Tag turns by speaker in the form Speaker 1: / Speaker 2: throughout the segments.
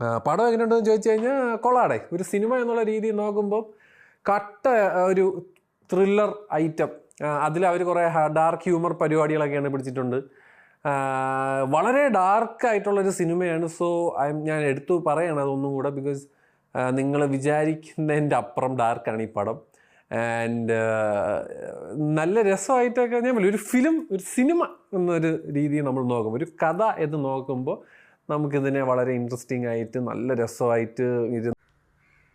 Speaker 1: പടം എങ്ങനെയുണ്ടെന്ന് ചോദിച്ചു കഴിഞ്ഞാൽ കൊള്ളാടെ. ഒരു സിനിമ എന്നുള്ള രീതിയിൽ നോക്കുമ്പോൾ കട്ട ഒരു ത്രില്ലർ ഐറ്റം അതിൽ അവർ കുറേ ഡാർക്ക് ഹ്യൂമർ പരിപാടികളൊക്കെയാണ് പിടിച്ചിട്ടുണ്ട്. വളരെ ഡാർക്ക് ആയിട്ടുള്ളൊരു സിനിമയാണ്. സോ ഐ ഞാൻ എടുത്തു പറയണം അതൊന്നും കൂടെ ബിക്കോസ് നിങ്ങൾ വിചാരിക്കുന്നതിന്റെ അപ്പുറം ഡാർക്കാണ് ഈ പടം. ആൻഡ് നല്ല രസമായിട്ടൊക്കെ ഞാൻ ഒരു ഫിലിം ഒരു സിനിമ എന്നൊരു രീതിയിൽ നമ്മൾ നോക്കുമ്പോൾ ഒരു കഥ എന്ന് നോക്കുമ്പോൾ നമുക്കിതിനെ വളരെ ഇൻട്രസ്റ്റിംഗ് ആയിട്ട് നല്ല രസമായിട്ട് ഇരുന്ന്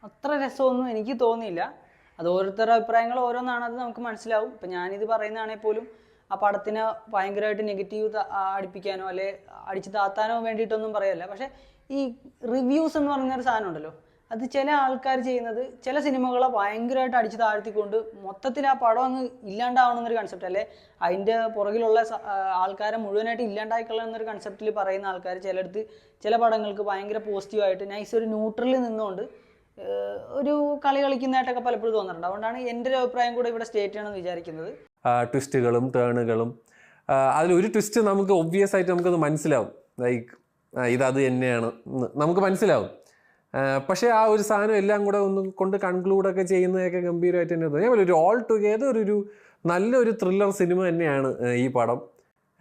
Speaker 2: അത്ര രസമൊന്നും എനിക്ക് തോന്നിയില്ല. അത് ഓരോരുത്തരുടെ അഭിപ്രായങ്ങൾ ഓരോന്നാണ് അത് നമുക്ക് മനസ്സിലാവും. ഇപ്പം ഞാനിത് പറയുന്നതാണെങ്കിൽ പോലും ആ പടത്തിനെ ഭയങ്കരമായിട്ട് നെഗറ്റീവ് അടിപ്പിക്കാനോ അല്ലെ അടിച്ച് താത്താനോ വേണ്ടിയിട്ടൊന്നും പറയല്ല. പക്ഷേ ഈ റിവ്യൂസ് എന്ന് പറയുന്ന ഒരു സാധനം ഉണ്ടല്ലോ അത് ചില ആൾക്കാർ ചെയ്യുന്നത് ചില സിനിമകളെ ഭയങ്കരമായിട്ട് അടിച്ചു താഴ്ത്തിക്കൊണ്ട് മൊത്തത്തിൽ ആ പടം അങ്ങ് ഇല്ലാണ്ടാവണമെന്നൊരു കൺസെപ്റ്റ് അല്ലെ? അതിന്റെ പുറകിലുള്ള ആൾക്കാരെ മുഴുവനായിട്ട് ഇല്ലാണ്ടായിക്കൊള്ളണം എന്നൊരു കൺസെപ്റ്റിൽ പറയുന്ന ആൾക്കാർ ചിലടത്ത് ചില പടങ്ങൾക്ക് ഭയങ്കര പോസിറ്റീവായിട്ട് നൈസ് ഒരു ന്യൂട്രലിൽ നിന്നുകൊണ്ട് ഒരു കളി കളിക്കുന്നതായിട്ടൊക്കെ പലപ്പോഴും തോന്നാറുണ്ട്. അതുകൊണ്ടാണ് എന്റെ ഒരു അഭിപ്രായം കൂടെ ഇവിടെ സ്റ്റേറ്റ് ചെയ്യണമെന്ന് വിചാരിക്കുന്നത്.
Speaker 1: ട്വിസ്റ്റുകളും ടേണുകളും അതിലൊരു ട്വിസ്റ്റ് നമുക്ക് ഒബ്വിയസ് ആയിട്ട് നമുക്കത് മനസ്സിലാവും. ലൈക്ക് ഇതത് തന്നെയാണ് നമുക്ക് മനസ്സിലാവും. പക്ഷേ ആ ഒരു സാധനം എല്ലാം കൂടെ ഒന്ന് കൊണ്ട് കൺക്ലൂഡൊക്കെ ചെയ്യുന്നതൊക്കെ ഗംഭീരമായിട്ട് തന്നെ തോന്നി. ഒരു ഓൾ ടുഗെദർ ഒരു നല്ലൊരു ത്രില്ലർ സിനിമ തന്നെയാണ് ഈ പടം.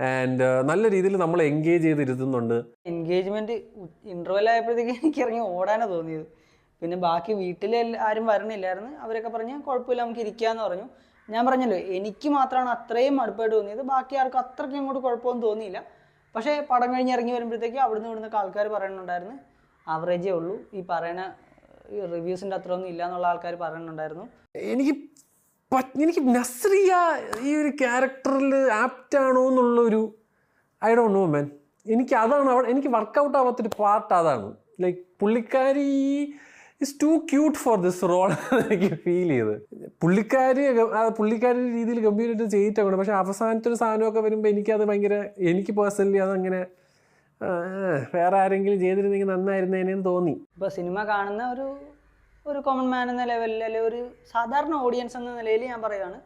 Speaker 1: ആൻഡ് നല്ല രീതിയിൽ നമ്മൾ എൻഗേജ് ചെയ്തിരുത്തുന്നുണ്ട്.
Speaker 2: എൻഗേജ്മെന്റ് ഇന്റർവെൽ ആയപ്പോഴത്തേക്ക് എനിക്ക് ഇറങ്ങി ഓടാനാണ് തോന്നിയത്. പിന്നെ ബാക്കി വീട്ടിൽ ആരും വരണില്ലായിരുന്നു. അവരൊക്കെ പറഞ്ഞ് കുഴപ്പമില്ല നമുക്ക് ഇരിക്കാന്ന് പറഞ്ഞു. ഞാൻ പറഞ്ഞല്ലോ എനിക്ക് മാത്രമാണ് അത്രയും മടുപ്പായിട്ട് തോന്നിയത്. ബാക്കി ആർക്കും അത്രയ്ക്ക് അങ്ങോട്ട് കുഴപ്പമൊന്നും തോന്നിയില്ല. പക്ഷേ പടം കഴിഞ്ഞ് ഇറങ്ങി വരുമ്പോഴത്തേക്ക് അവിടുന്ന് ഇവിടുന്ന് ആൾക്കാർ പറയുന്നുണ്ടായിരുന്നു ആവറേജേ ഉള്ളൂ. ഈ പറയണ റിവ്യൂസിന്റെ അത്ര ഒന്നും ഇല്ല എന്നുള്ള ആൾക്കാർ പറയുന്നുണ്ടായിരുന്നു
Speaker 1: എനിക്ക് എനിക്ക് നസ്രിയ ഈ ഒരു ക്യാരക്ടറിൽ ആപ്റ്റാണോ എന്നുള്ളൊരു ഐ ഡോ നോ മാൻ എനിക്ക് അതാണ് അവിടെ എനിക്ക് വർക്കൗട്ട് ആവാത്തൊരു പാർട്ട് അതാണ്. ലൈക്ക് പുള്ളിക്കാരി it's too cute for this role എനിക്ക് ഫീൽ ചെയ്ത്. പുള്ളിക്കാരി പുള്ളിക്കാരി രീതിയിൽ ഗംഭീരമായിട്ട് ചെയ്തിട്ടുണ്ട് പക്ഷെ അവസാനത്തെ ഒരു സാധനമൊക്കെ വരുമ്പോൾ എനിക്കത് ഭയങ്കര എനിക്ക് പേഴ്സണലി അതങ്ങനെ വേറെ ആരെങ്കിലും ചെയ്തിരുന്നെങ്കിൽ നന്നായിരുന്നേനെന്ന് തോന്നി.
Speaker 2: ഇപ്പോൾ സിനിമ കാണുന്ന ഒരു ഒരു കോമൺ മാൻ എന്ന ലെവലിൽ അല്ലെങ്കിൽ ഒരു സാധാരണ ഓഡിയൻസ് എന്ന നിലയിൽ ഞാൻ പറയുകയാണ്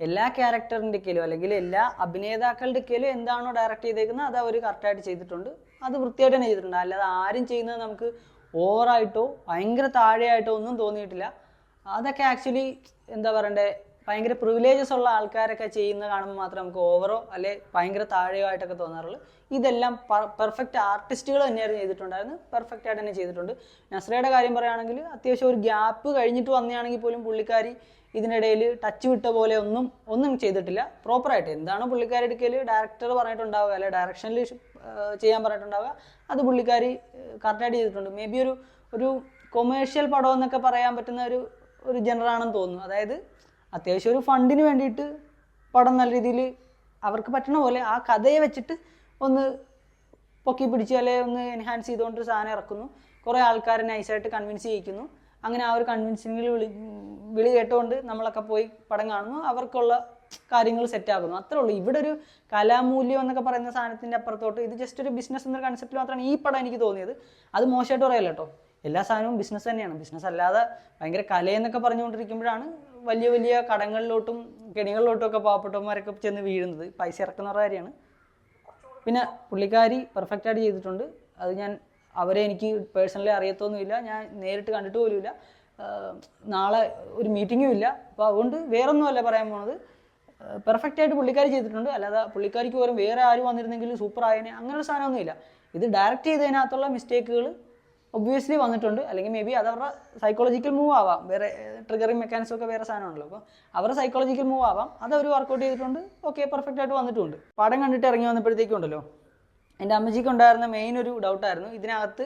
Speaker 2: എല്ലാ ക്യാരക്ടറിന്റെ കയ്യിലും അല്ലെങ്കിൽ എല്ലാ അഭിനേതാക്കളുടെ കയ്യിലും എന്താണോ ഡയറക്റ്റ് ചെയ്തേക്കുന്നത് അത് അവർ കറക്റ്റായിട്ട് ചെയ്തിട്ടുണ്ട്. അത് വൃത്തിയായിട്ട് തന്നെ ചെയ്തിട്ടുണ്ട്. അല്ലാതെ ആരും ചെയ്യുന്നത് നമുക്ക് ഓവറായിട്ടോ ഭയങ്കര താഴെയായിട്ടോ ഒന്നും തോന്നിയിട്ടില്ല. അതൊക്കെ ആക്ച്വലി എന്താ പറയണ്ടേ ഭയങ്കര പ്രിവിലേജസ് ഉള്ള ആൾക്കാരൊക്കെ ചെയ്യുന്ന കാണുമ്പോൾ മാത്രം നമുക്ക് ഓവറോ അല്ലെ ഭയങ്കര താഴെയോ ആയിട്ടൊക്കെ തോന്നാറുള്ളൂ. ഇതെല്ലാം പെർഫെക്റ്റ് ആർട്ടിസ്റ്റുകൾ തന്നെയായിരുന്നു ചെയ്തിട്ടുണ്ടായിരുന്നു പെർഫെക്റ്റ് ആയിട്ട് തന്നെ ചെയ്തിട്ടുണ്ട്. നസ്രയുടെ കാര്യം പറയുകയാണെങ്കിൽ അത്യാവശ്യം ഒരു ഗ്യാപ്പ് കഴിഞ്ഞിട്ട് വന്നതാണെങ്കിൽ പോലും പുള്ളിക്കാരി ഇതിനിടയിൽ ടച്ച് വിട്ട പോലെ ഒന്നും ഒന്നും ചെയ്തിട്ടില്ല. പ്രോപ്പറായിട്ട് എന്താണോ പുള്ളിക്കാരി എടുക്കൽ ഡയറക്ടർ പറഞ്ഞിട്ടുണ്ടാവുക അല്ലെ ഡയറക്ഷനിൽ ചെയ്യാൻ പറഞ്ഞിട്ടുണ്ടാവുക. അത് പുള്ളിക്കാരി കറക്റ്റായിട്ട് ചെയ്തിട്ടുണ്ട്. മേ ബി ഒരു ഒരു കൊമേഴ്ഷ്യൽ പടം എന്നൊക്കെ പറയാൻ പറ്റുന്ന ഒരു ഒരു ജനറാണെന്ന് തോന്നുന്നു. അതായത് അത്യാവശ്യം ഒരു ഫണ്ടിന് വേണ്ടിയിട്ട് പടം നല്ല രീതിയിൽ അവർക്ക് പറ്റണ പോലെ ആ കഥയെ വെച്ചിട്ട് ഒന്ന് പൊക്കി പിടിച്ച് ഒന്ന് എൻഹാൻസ് ചെയ്തുകൊണ്ട് ഒരു സാധനം ഇറക്കുന്നു. കുറേ ആൾക്കാരെ നൈസായിട്ട് കൺവിൻസ് ചെയ്യിക്കുന്നു. അങ്ങനെ ആ ഒരു കൺവിൻസിങ്ങിൽ വിളി വിളി കേട്ടുകൊണ്ട് നമ്മളൊക്കെ പോയി പടം കാണുന്നു. അവർക്കുള്ള കാര്യങ്ങൾ സെറ്റ് ആകുന്നു. അത്രേ ഉള്ളൂ. ഇവിടെ ഒരു കലാമൂല്യം എന്നൊക്കെ പറയുന്ന സാധനത്തിന്റെ അപ്പുറത്തോട്ട് ഇത് ജസ്റ്റ് ഒരു ബിസിനസ് എന്നൊരു കൺസെപ്റ്റ് മാത്രമാണ് ഈ പടം എനിക്ക് തോന്നിയത്. അത് മോശമായിട്ട് പറയല്ല എല്ലാ സാധനവും ബിസിനസ് തന്നെയാണ്. ബിസിനസ് അല്ലാതെ ഭയങ്കര കലയെന്നൊക്കെ പറഞ്ഞുകൊണ്ടിരിക്കുമ്പോഴാണ് വലിയ വലിയ കടങ്ങളിലോട്ടും കെണികളിലോട്ടും ഒക്കെ പാവപ്പെട്ടവന്മാരൊക്കെ ചെന്ന് വീഴുന്നത് പൈസ ഇറക്കുന്ന കാര്യമാണ്. പിന്നെ പുള്ളിക്കാരി പെർഫെക്റ്റ് ആയിട്ട് ചെയ്തിട്ടുണ്ട്. അത് ഞാൻ അവരെ എനിക്ക് പേഴ്സണലി അറിയത്തൊന്നുമില്ല. ഞാൻ നേരിട്ട് കണ്ടിട്ട് പോലുമില്ല. നാളെ ഒരു മീറ്റിങ്ങും ഇല്ല. അപ്പോൾ അതുകൊണ്ട് വേറൊന്നുമല്ല പറയാൻ പോണത്. പെർഫെക്റ്റ് ആയിട്ട് പുള്ളിക്കാരി ചെയ്തിട്ടുണ്ട്. അല്ലാതെ പുള്ളിക്കാരിക്ക് പകരം വേറെ ആരും വന്നിരുന്നെങ്കിൽ സൂപ്പർ ആയനെ. അങ്ങനെ ഒരു സാധനമൊന്നുമില്ല. ഇത് ഡയറക്റ്റ് ചെയ്തതിനകത്തുള്ള മിസ്റ്റേക്കുകൾ ഒബ്വിയസ്ലി വന്നിട്ടുണ്ട്. അല്ലെങ്കിൽ മേ ബി അത് അവരുടെ സൈക്കോളജിക്കൽ മൂവ് ആവാം. വേറെ ട്രിഗറിങ് മെക്കാനിസം ഒക്കെ വേറെ സാധനമാണല്ലോ. അപ്പോൾ അവരുടെ സൈക്കോളജിക്കൽ മൂവ് ആവാം. അത് അവർ വർക്കൗട്ട് ചെയ്തിട്ടുണ്ട്. ഓക്കെ പെർഫെക്റ്റ് ആയിട്ട് വന്നിട്ടുണ്ട്. പടം കണ്ടിട്ട് ഇറങ്ങി വന്നപ്പോഴത്തേക്കും ഉണ്ടല്ലോ എന്റെ അമ്മജിക്ക് ഉണ്ടായിരുന്ന മെയിൻ ഒരു ഡൗട്ടായിരുന്നു ഇതിനകത്ത്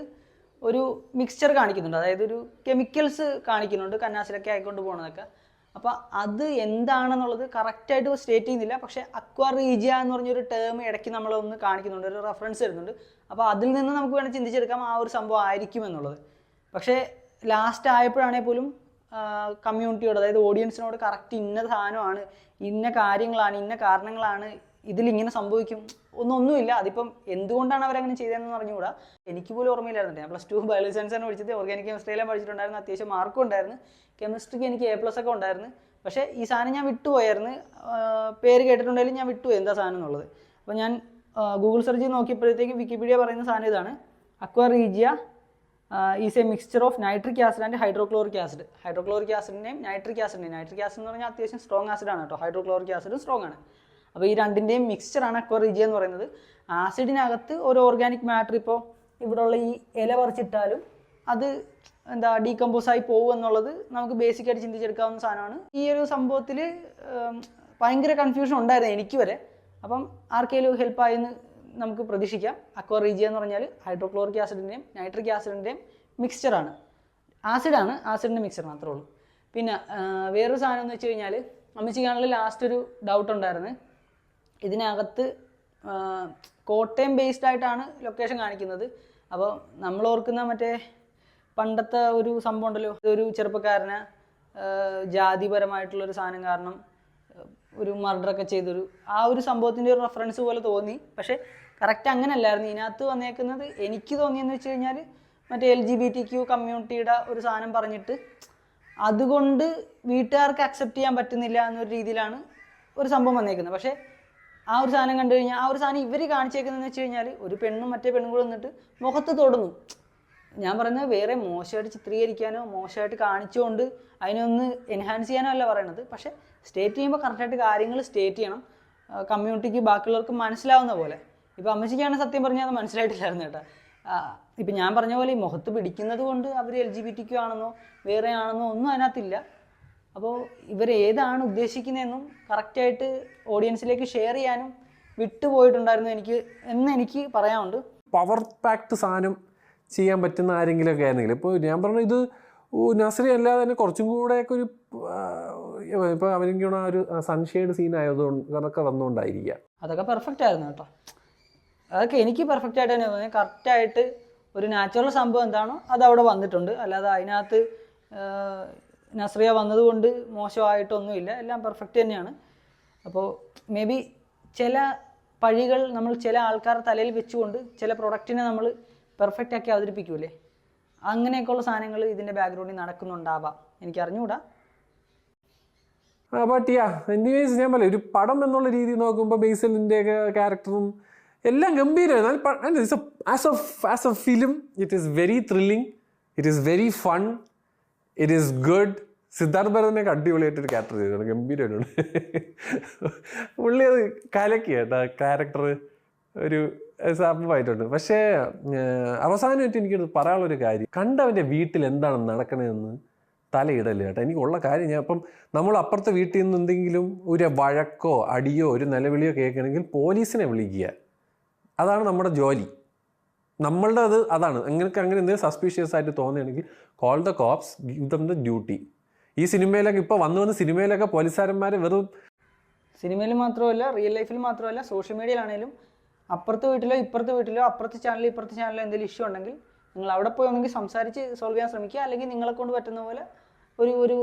Speaker 2: ഒരു മിക്സ്ചർ കാണിക്കുന്നുണ്ട്. അതായത് ഒരു കെമിക്കൽസ് കാണിക്കുന്നുണ്ട്. കന്നാസിലൊക്കെ ആയിക്കൊണ്ട് പോകണതൊക്കെ അപ്പോൾ അത് എന്താണെന്നുള്ളത് കറക്റ്റായിട്ട് സ്റ്റേറ്റ് ചെയ്യുന്നില്ല. പക്ഷേ അക്വാ റീജിയ എന്ന് പറഞ്ഞൊരു ടേം ഇടയ്ക്ക് നമ്മളൊന്ന് കാണിക്കുന്നുണ്ട്. ഒരു റെഫറൻസ് വരുന്നുണ്ട്. അപ്പോൾ അതിൽ നിന്ന് നമുക്ക് വേണമെങ്കിൽ ചിന്തിച്ചെടുക്കാം ആ ഒരു സംഭവം ആയിരിക്കും എന്നുള്ളത്. പക്ഷേ ലാസ്റ്റ് ആയപ്പോഴാണെങ്കിൽ പോലും കമ്മ്യൂണിറ്റിയോട് അതായത് ഓഡിയൻസിനോട് കറക്റ്റ് ഇന്ന സാധനമാണ് ഇന്ന കാര്യങ്ങളാണ് ഇന്ന കാരണങ്ങളാണ് ഇതിലിങ്ങനെ സംഭവിക്കും. ഒന്നൊന്നുമില്ല. അതിപ്പം എന്തുകൊണ്ടാണ് അവരങ്ങനെ ചെയ്തതെന്ന് പറഞ്ഞുകൂടാ എനിക്ക് പോലും ഓർമ്മയില്ലായിരുന്നു ഞാൻ പ്ലസ് ടു ബയോളജി സയൻസ് ആണ് പഠിച്ചത്. ഓർഗാനിക് കെമിസ്ട്രിയിലാണ് പഠിച്ചിട്ടുണ്ടായിരുന്നു. അത്യാവശ്യം മാർക്കും ഉണ്ടായിരുന്നു. കെമിസ്ട്രിക്ക് എനിക്ക് എ പ്ലസ് ഒക്കെ ഉണ്ടായിരുന്നു. പക്ഷേ ഈ സാധനം ഞാൻ വിട്ടുപോയായിരുന്നു. പേര് കേട്ടിട്ടുണ്ടെങ്കിലും ഞാൻ വിട്ടുപോയി. എന്താ സാധനം എന്നുള്ളത്. അപ്പോൾ ഞാൻ ഗൂഗിൾ സെർച്ച് ചെയ്ത് നോക്കിയപ്പോഴത്തേക്കും വിക്കിപീഡിയ പറയുന്ന സാധനം ഇതാണ്. Aqua regia is a mixture of nitric acid and hydrochloric acid hydrochloric ആസിഡിന്റെയും nitric ആസിഡിന്റെയും നൈട്രിക് ആസിഡ് എന്ന് പറഞ്ഞാൽ അത്യാവശ്യം സ്ട്രോങ് ആസിഡാണ് കേട്ടോ. ഹൈഡ്രോക്ലോറിക് ആസിഡും സ്ട്രോങ് ആണ്. അപ്പോൾ ഈ രണ്ടിന്റെയും മിക്സ്ചറാണ് അക്വറിജിയ എന്ന് പറയുന്നത്. ആസിഡിനകത്ത് ഒരു ഓർഗാനിക് മാറ്റർ ഇപ്പോൾ ഇവിടെയുള്ള ഈ ഇല പറിച്ചിട്ടാലും അത് എന്താ ഡീകമ്പോസ് ആയി പോകും എന്നുള്ളത് നമുക്ക് ബേസിക് ആയിട്ട് ചിന്തിച്ചെടുക്കാവുന്ന സാധനമാണ്. ഈ ഒരു സംഭവത്തിൽ ഭയങ്കര കൺഫ്യൂഷൻ ഉണ്ടായിരുന്നു എനിക്ക് വരെ. അപ്പം ആർക്കെങ്കിലും ഹെൽപ്പ് ആയെന്ന് നമുക്ക് പ്രതീക്ഷിക്കാം. അക്വ റീജിയ എന്ന് പറഞ്ഞാൽ ഹൈഡ്രോക്ലോറിക് ആസിഡിന്റെയും നൈട്രിക് ആസിഡിന്റെയും മിക്സ്ചറാണ് ആസിഡാണ് ആസിഡിന്റെ മിക്സ്ചർ മാത്രമേ ഉള്ളൂ. പിന്നെ വേറൊരു സാധനം എന്ന് വെച്ച് കഴിഞ്ഞാൽ അമ്മച്ചിക്കാണെങ്കിൽ ലാസ്റ്റ് ഒരു ഡൗട്ട് ഉണ്ടായിരുന്നു. ഇതിനകത്ത് കോട്ടയം ബേസ്ഡ് ആയിട്ടാണ് ലൊക്കേഷൻ കാണിക്കുന്നത്. അപ്പോൾ നമ്മൾ ഓർക്കുന്ന മറ്റേ പണ്ടത്തെ ഒരു സംഭവം ഉണ്ടല്ലോ. ഒരു ചെറുപ്പക്കാരനെ ജാതിപരമായിട്ടുള്ളൊരു സാധനം കാരണം ഒരു മർഡറൊക്കെ ചെയ്തൊരു ആ ഒരു സംഭവത്തിന്റെ ഒരു റെഫറൻസ് പോലെ തോന്നി. പക്ഷേ കറക്റ്റ് അങ്ങനെയല്ലായിരുന്നു ഇതിനകത്ത് വന്നേക്കുന്നത് എനിക്ക് തോന്നിയെന്ന് വെച്ച് കഴിഞ്ഞാൽ മറ്റേ L G B T Q കമ്മ്യൂണിറ്റിയുടെ ഒരു സാധനം പറഞ്ഞിട്ട് അതുകൊണ്ട് വീട്ടുകാർക്ക് അക്സെപ്റ്റ് ചെയ്യാൻ പറ്റുന്നില്ല എന്നൊരു രീതിയിലാണ് ഒരു സംഭവം വന്നേക്കുന്നത്. പക്ഷേ ആ ഒരു സാധനം കണ്ടു കഴിഞ്ഞാൽ ആ ഒരു സാധനം ഇവർ കാണിച്ചേക്കുന്നതെന്ന് വെച്ച് കഴിഞ്ഞാൽ ഒരു പെണ്ണും മറ്റേ പെണ്ണും കൂടെ വന്നിട്ട് മുഖത്ത് തൊടുന്നു. ഞാൻ പറയുന്നത് വേറെ മോശമായിട്ട് ചിത്രീകരിക്കാനോ മോശമായിട്ട് കാണിച്ചുകൊണ്ട് അതിനൊന്ന് എൻഹാൻസ് ചെയ്യാനോ അല്ല പറയണത്. പക്ഷേ സ്റ്റേറ്റ് ചെയ്യുമ്പോൾ കറക്റ്റായിട്ട് കാര്യങ്ങൾ സ്റ്റേറ്റ് ചെയ്യണം. കമ്മ്യൂണിറ്റിക്ക് ബാക്കിയുള്ളവർക്ക് മനസ്സിലാവുന്ന പോലെ. ഇപ്പോൾ അമ്മച്ചിക്കാണ് സത്യം പറഞ്ഞാൽ അത് മനസ്സിലായിട്ടില്ലായിരുന്നു കേട്ടോ. ഇപ്പം ഞാൻ പറഞ്ഞ പോലെ ഈ മുഖത്ത് പിടിക്കുന്നത് കൊണ്ട് അവർ എൽ ജി ബി ടിക്കു ആണെന്നോ വേറെ ആണെന്നോ ഒന്നും അതിനകത്തില്ല. അപ്പോൾ ഇവർ ഏതാണ് ഉദ്ദേശിക്കുന്നതെന്നും കറക്റ്റായിട്ട് ഓഡിയൻസിലേക്ക് ഷെയർ ചെയ്യാനും വിട്ടുപോയിട്ടുണ്ടായിരുന്നു എനിക്ക് എന്ന് എനിക്ക് പറയാനുണ്ട്.
Speaker 1: പവർ പാക്ട് സാധനം ചെയ്യാൻ പറ്റുന്ന ആരെങ്കിലുമൊക്കെ ആയിരുന്നെങ്കിൽ. ഇപ്പോൾ ഞാൻ പറഞ്ഞു ഇത് നസറി അല്ലാതെ തന്നെ കുറച്ചും കൂടെയൊക്കെ ഒരു ഇപ്പോൾ അവനെങ്കിൽ ആ ഒരു സൺഷെയ്ഡ് സീൻ ആയതുകൊണ്ട് അതൊക്കെ വന്നുകൊണ്ടായിരിക്കാം
Speaker 2: അതൊക്കെ പെർഫെക്റ്റ് ആയിരുന്നു കേട്ടോ. അതൊക്കെ എനിക്ക് പെർഫെക്റ്റ് ആയിട്ട് തന്നെ തോന്നി. കറക്റ്റായിട്ട് ഒരു നാച്ചുറൽ സംഭവം എന്താണോ അത് അവിടെ വന്നിട്ടുണ്ട്. അല്ലാതെ അതിനകത്ത് നസ്രിയ വന്നതുകൊണ്ട് മോശമായിട്ടൊന്നുമില്ല. എല്ലാം പെർഫെക്റ്റ് തന്നെയാണ്. അപ്പോൾ മേ ബി ചില പഴികൾ നമ്മൾ ചില ആൾക്കാർ തലയിൽ വെച്ചുകൊണ്ട് ചില പ്രൊഡക്റ്റിനെ നമ്മൾ പെർഫെക്റ്റ് ആക്കി അവതരിപ്പിക്കൂലേ? അങ്ങനെയൊക്കെയുള്ള സാധനങ്ങൾ ഇതിന്റെ ബാക്ക്ഗ്രൗണ്ടിൽ നടക്കുന്നുണ്ടാവാം. എനിക്ക് അറിഞ്ഞുകൂടാ
Speaker 1: ബട്ട് എനിവേസ് ഞാൻ പറയാം ഒരു പടം എന്നുള്ള രീതി നോക്കുമ്പോൾ ബേസലിന്റെ ക്യാരക്ടറും എല്ലാം ഗംഭീരമാണ് as a as a film it is very thrilling it is very fun it is good Siddharth ഭരതനൊക്കെ അടിപൊളിയായിട്ടൊരു ക്യാരക്ടർ ചെയ്തിട്ടുണ്ട്. ഗംഭീരമായിട്ടുണ്ട് പുള്ളി അത് കലക്കി കേട്ടോ. ക്യാരക്ടർ ഒരു സംഭവമായിട്ടുണ്ട്. പക്ഷേ അവസാനമായിട്ട് എനിക്ക് പറയാനുള്ളൊരു കാര്യം. കണ്ടവന്റെ വീട്ടിൽ എന്താണ് നടക്കണതെന്ന് തലയിടൽ കേട്ടോ. എനിക്കുള്ള കാര്യം ഞാൻ അപ്പം നമ്മൾ അപ്പുറത്തെ വീട്ടിൽ നിന്ന് എന്തെങ്കിലും ഒരു വഴക്കോ അടിയോ ഒരു നിലവിളിയോ കേൾക്കണമെങ്കിൽ പോലീസിനെ വിളിക്കുക. അതാണ് നമ്മുടെ ജോലി. നമ്മളുടെ അത് അതാണ്. അങ്ങനെയൊക്കെ അങ്ങനെ എന്തെങ്കിലും സസ്പീഷ്യസ് ആയിട്ട് തോന്നുകയാണെങ്കിൽ call the cops give them the duty ഈ സിനിമയിലൊക്കെ ഇപ്പോൾ വന്നു വന്ന് സിനിമയിലൊക്കെ പോലീസുകാരന്മാർ വെറും
Speaker 2: സിനിമയിൽ മാത്രമല്ല റിയൽ ലൈഫിൽ മാത്രമല്ല സോഷ്യൽ മീഡിയയിലാണെങ്കിലും അപ്പുറത്തെ വീട്ടിലോ ഇപ്പുറത്തെ വീട്ടിലോ അപ്പുറത്തെ ചാനലിൽ ഇപ്പുറത്തെ ചാനലിലോ എന്തെങ്കിലും ഇഷ്യൂ ഉണ്ടെങ്കിൽ നിങ്ങൾ അവിടെ പോയി ഒന്നെങ്കിൽ സംസാരിച്ച് സോൾവ് ചെയ്യാൻ ശ്രമിക്കുക. അല്ലെങ്കിൽ നിങ്ങളെ കൊണ്ട് പറ്റുന്ന പോലെ ഒരു ഒരു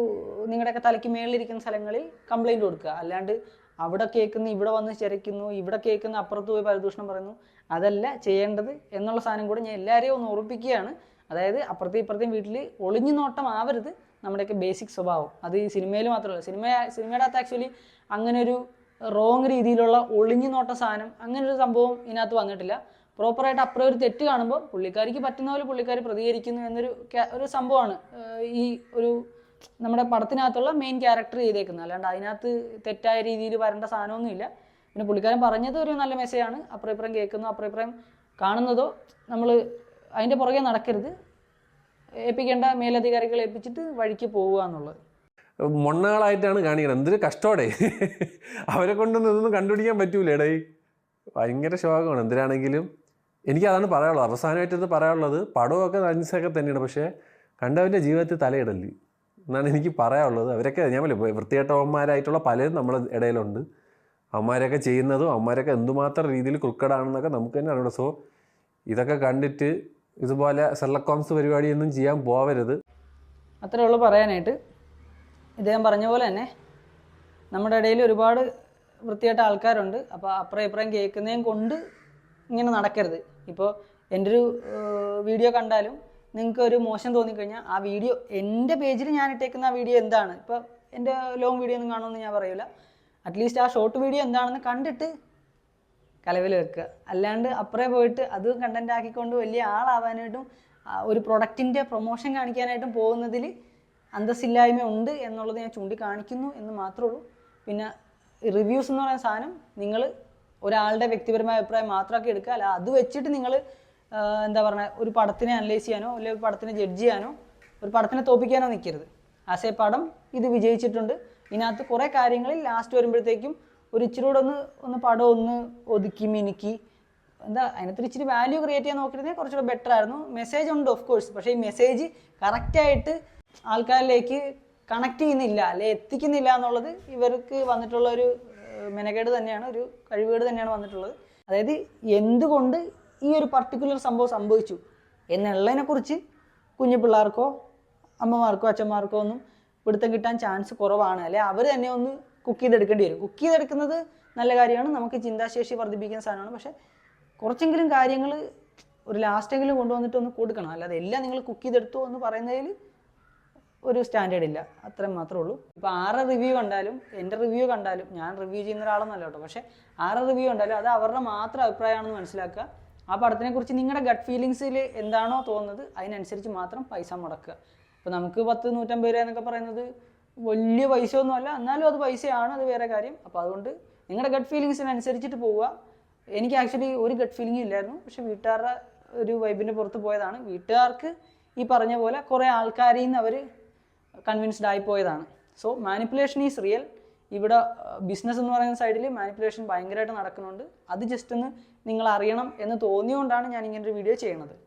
Speaker 2: നിങ്ങളുടെയൊക്കെ തലയ്ക്ക് മേളിലിരിക്കുന്ന സ്ഥലങ്ങളിൽ കംപ്ലൈന്റ് കൊടുക്കുക. അല്ലാണ്ട് അവിടെ കേൾക്കുന്നു ഇവിടെ വന്ന് ചിരയ്ക്കുന്നു ഇവിടെ കേൾക്കുന്ന അപ്പുറത്ത് പോയി പരദൂഷണം പറയുന്നു. അതല്ല ചെയ്യേണ്ടത് എന്നുള്ള സാധനം കൂടെ ഞാൻ എല്ലാവരെയും ഒന്ന് ഓർപ്പിക്കുകയാണ് അതായത് അപ്പുറത്തെ ഇപ്പുറത്തെയും വീട്ടിൽ ഒളിഞ്ഞു നോട്ടം ആവരുത് നമ്മുടെയൊക്കെ ബേസിക് സ്വഭാവം. അത് ഈ സിനിമയിൽ മാത്രമല്ല. സിനിമ സിനിമയുടെ അകത്ത് ആക്ച്വലി അങ്ങനെ ഒരു റോങ് രീതിയിലുള്ള ഒളിഞ്ഞു നോട്ട സാധനം അങ്ങനെ ഒരു സംഭവം ഇതിനകത്ത് വന്നിട്ടില്ല. പ്രോപ്പറായിട്ട് അപ്പുറം ഒരു തെറ്റ് കാണുമ്പോൾ പുള്ളിക്കാരിക്ക് പറ്റുന്ന പോലെ പുള്ളിക്കാരി പ്രതികരിക്കുന്നു എന്നൊരു ഒരു സംഭവമാണ്. ഈ ഒരു നമ്മുടെ പടത്തിനകത്തുള്ള മെയിൻ ക്യാരക്ടർ ചെയ്തേക്കുന്നത്. അല്ലാണ്ട് അതിനകത്ത് തെറ്റായ രീതിയിൽ വരേണ്ട സാധനമൊന്നുമില്ല. പിന്നെ പുള്ളിക്കാരൻ പറഞ്ഞത് ഒരു നല്ല മെസ്സേജാണ് അപ്പുറം ഇപ്പുറം കേൾക്കുന്നു അപ്പുറം കാണുന്നതോ നമ്മൾ അതിന്റെ പുറകെ നടക്കരുത്. ഏൽപ്പിക്കേണ്ട മേലധികാരികളെ ഏൽപ്പിച്ചിട്ട് വഴിക്ക് പോവുക എന്നുള്ളത്.
Speaker 1: മൊണ്ണകളായിട്ടാണ് കാണിക്കുന്നത്. എന്തൊരു കഷ്ടോടെ അവരെ കൊണ്ടൊന്നും ഇതൊന്നും കണ്ടുപിടിക്കാൻ പറ്റൂലേടേ ഭയങ്കര ശോകമാണ്. എന്തിനാണെങ്കിലും എനിക്ക് അതാണ് പറയാനുള്ളത്. അവസാനമായിട്ട് ഇത് പറയാനുള്ളത്. പടമൊക്കെ നൻസൊക്കെ തന്നെയാണ്. പക്ഷേ കണ്ടവന്റെ ജീവിതത്തിൽ തലയിടൽ. എന്നാണ് എനിക്ക് പറയാനുള്ളത്. അവരൊക്കെ ഞാൻ പറയും വൃത്തികെട്ടവന്മാരായിട്ടുള്ള പലരും നമ്മുടെ ഇടയിലുണ്ട്. അവന്മാരൊക്കെ ചെയ്യുന്നതും അവന്മാരൊക്കെ എന്തുമാത്രം രീതിയിൽ ക്രിക്കറ്റാണെന്നൊക്കെ നമുക്ക് തന്നെ അറിയണം. സോ ഇതൊക്കെ കണ്ടിട്ട് ഇതുപോലെ സെല്ലക്കോംസ് പരിപാടിയൊന്നും ചെയ്യാൻ പോവരുത്.
Speaker 2: അത്രേ ഉള്ളൂ പറയാനായിട്ട്. ഇദ്ദേഹം പറഞ്ഞ പോലെ തന്നെ നമ്മുടെ ഇടയിൽ ഒരുപാട് വൃത്തിയായിട്ട ആൾക്കാരുണ്ട്. അപ്പോൾ അപ്പുറം ഇപ്പുറം കേൾക്കുന്നതും കൊണ്ട് ഇങ്ങനെ നടക്കരുത്. ഇപ്പോൾ എന്റെ ഒരു വീഡിയോ കണ്ടാലും നിങ്ങൾക്ക് ഒരു മോശം തോന്നിക്കഴിഞ്ഞാൽ ആ വീഡിയോ എന്റെ പേജിൽ ഞാൻ ഇട്ടേക്കുന്ന ആ വീഡിയോ എന്താണ്? ഇപ്പോൾ എന്റെ ലോങ് വീഡിയോ ഒന്നും കാണുമെന്ന് ഞാൻ പറയില്ല അറ്റ്ലീസ്റ്റ് ആ ഷോർട്ട് വീഡിയോ എന്താണെന്ന് കണ്ടിട്ട് കലവിൽ വെക്കുക. അല്ലാണ്ട് അപ്പുറേ പോയിട്ട് അത് കണ്ടന്റ് ആക്കിക്കൊണ്ട് വലിയ ആളാവാനായിട്ടും ഒരു പ്രൊഡക്റ്റിന്റെ പ്രൊമോഷൻ കാണിക്കാനായിട്ടും പോകുന്നതിൽ അന്തസ്സില്ലായ്മ ഉണ്ട് എന്നുള്ളത് ഞാൻ ചൂണ്ടിക്കാണിക്കുന്നു എന്ന് മാത്രമേ ഉള്ളൂ. പിന്നെ റിവ്യൂസ് എന്ന് പറയുന്ന സാധനം നിങ്ങൾ ഒരാളുടെ വ്യക്തിപരമായ അഭിപ്രായം മാത്രമാക്കി എടുക്കുക. അല്ല അത് വെച്ചിട്ട് നിങ്ങൾ എന്താ പറയുക ഒരു പടത്തിനെ അനലൈസ് ചെയ്യാനോ അല്ലെങ്കിൽ പടത്തിനെ ജഡ്ജ് ചെയ്യാനോ ഒരു പടത്തിനെ തോപ്പിക്കാനോ നിൽക്കരുത് ആസ് എ പടം ഇത് വിജയിച്ചിട്ടുണ്ട്. ഇതിനകത്ത് കുറേ കാര്യങ്ങളിൽ ലാസ്റ്റ് വരുമ്പോഴത്തേക്കും ഒരു ഇച്ചിരി കൂടെ ഒന്ന് ഒന്ന് പടം ഒന്ന് ഒതുക്കി മിനുക്കി. എന്താ അതിനകത്ത് ഇച്ചിരി വാല്യൂ ക്രിയേറ്റ് ചെയ്യാൻ നോക്കിയിരുന്നെങ്കിൽ കുറച്ചുകൂടെ ബെറ്റർ ആയിരുന്നു. മെസ്സേജ് ഉണ്ട് ഓഫ് കോഴ്സ് പക്ഷേ ഈ മെസ്സേജ് കറക്റ്റായിട്ട് ആൾക്കാരിലേക്ക് കണക്ട് ചെയ്യുന്നില്ല അല്ലെ എത്തിക്കുന്നില്ല എന്നുള്ളത് ഇവർക്ക് വന്നിട്ടുള്ള ഒരു മെനകേട് തന്നെയാണ് ഒരു കഴിവുകേട് തന്നെയാണ് വന്നിട്ടുള്ളത്. അതായത് എന്തുകൊണ്ട് ഈ ഒരു പർട്ടിക്കുലർ സംഭവം സംഭവിച്ചു. എന്നുള്ളതിനെക്കുറിച്ച് കുഞ്ഞു പിള്ളേർക്കോ അമ്മമാർക്കോ അച്ഛന്മാർക്കോ ഒന്നും പിടുത്തം കിട്ടാൻ ചാൻസ് കുറവാണ്. അല്ലെ? അവർ തന്നെ ഒന്ന് കുക്ക് ചെയ്തെടുക്കേണ്ടി വരും. കുക്ക് ചെയ്തെടുക്കുന്നത് നല്ല കാര്യമാണ്. നമുക്ക് ചിന്താശേഷി വർദ്ധിപ്പിക്കുന്ന സാധനമാണ്. പക്ഷേ കുറച്ചെങ്കിലും കാര്യങ്ങൾ ഒരു ലാസ്റ്റെങ്കിലും കൊണ്ടുവന്നിട്ട് ഒന്ന് കൊടുക്കണം. അല്ലാതെ എല്ലാം നിങ്ങൾ കുക്ക് ചെയ്തെടുത്തു എന്ന് പറയുന്നതിൽ ഒരു സ്റ്റാൻഡേർഡ് ഇല്ല. അത്രയും മാത്രമേ ഉള്ളൂ. ഇപ്പോൾ ആറ് റിവ്യൂ കണ്ടാലും എന്റെ റിവ്യൂ കണ്ടാലും ഞാൻ റിവ്യൂ ചെയ്യുന്ന ഒരാളൊന്നല്ല കേട്ടോ. പക്ഷേ ആറ് റിവ്യൂ കണ്ടാലും അത് അവരുടെ മാത്രം അഭിപ്രായമാണെന്ന് മനസ്സിലാക്കുക. ആ പടത്തിനെ കുറിച്ച് നിങ്ങളുടെ ഗട്ട് ഫീലിങ്സിൽ എന്താണോ തോന്നുന്നത് അതിനനുസരിച്ച് മാത്രം പൈസ മുടക്കുക. ഇപ്പോൾ നമുക്ക് പത്ത് നൂറ്റമ്പത് രൂപ എന്നൊക്കെ പറയുന്നത് വലിയ പൈസ ഒന്നുമല്ല എന്നാലും അത് പൈസയാണ് അത് വേറെ കാര്യം. അപ്പോൾ അതുകൊണ്ട് നിങ്ങളുടെ ഗട്ട് ഫീലിങ്സിനനുസരിച്ചിട്ട് പോവുക. എനിക്ക് ആക്ച്വലി ഒരു ഗട്ട് ഫീലിംഗ് ഇല്ലായിരുന്നു പക്ഷെ വീട്ടുകാരുടെ ഒരു വൈബിന്റെ പുറത്ത് പോയതാണ്. വീട്ടുകാർക്ക് ഈ പറഞ്ഞ പോലെ കുറേ ആൾക്കാരിൽ നിന്ന് അവർ കൺവിൻസ്ഡ് ആയിപ്പോയതാണ് സോ മാനിപ്പുലേഷൻ ഈസ് റിയൽ ഇവിടെ ബിസിനസ് എന്ന് പറയുന്ന സൈഡിൽ മാനിപ്പുലേഷൻ ഭയങ്കരമായിട്ട് നടക്കുന്നുണ്ട്. അത് ജസ്റ്റ് ഒന്ന് നിങ്ങൾ അറിയണം എന്ന് തോന്നിയുകൊണ്ടാണ് ഞാൻ ഇങ്ങനെ ഒരു വീഡിയോ ചെയ്യുന്നത്